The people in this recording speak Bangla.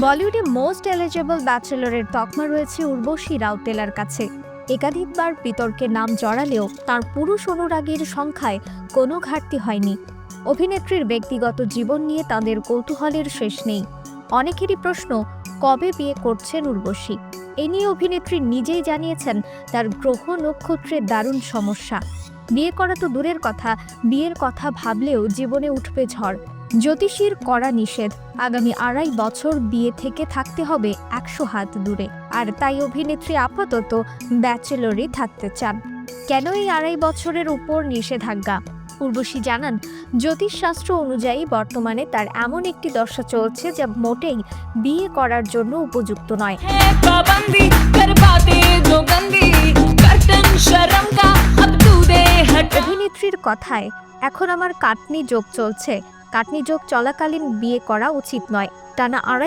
বলিউডে মোস্ট এলিজেবল ব্যাচেলরের তকমা রয়েছে উর্বশী রাউতেলার কাছে। একাধিকবার বিতর্কে নাম জড়ালেও তার পুরুষ অনুরাগীর সংখ্যায় কোনো ঘাটতি হয়নি। অভিনেত্রীর ব্যক্তিগত জীবন নিয়ে তাদের কৌতূহলের শেষ নেই। অনেকেরই প্রশ্ন, কবে বিয়ে করছেন উর্বশী? এ নিয়ে অভিনেত্রী নিজেই জানিয়েছেন তার গ্রহ নক্ষত্রের দারুণ সমস্যা। বিয়ে করা তো দূরের কথা, বিয়ের কথা ভাবলেও জীবনে উঠবে ঝড়। জ্যোতিষীর করা নিষেধ। আগামী আড়াই বছর বিয়ে থেকে থাকতে হবে একশো হাত দূরে। আর তাই অভিনেত্রী আপাতত ব্যাচেলরই থাকতে চান। কেন এই আড়াই বছরের উপর নিষেধাজ্ঞা? উর্বশী জানান জ্যোতিষশাস্ত্র অনুযায়ী বর্তমানে তার এমন একটি দশা চলছে যা মোটেই বিয়ে করার জন্য উপযুক্ত নয়। অভিনেত্রীর কথায় এখন আমার কাটনি যোগ চলছে। কাটনি যোগ চলাকালীন বিয়ে করা উচিত নয়। টানা আড়াই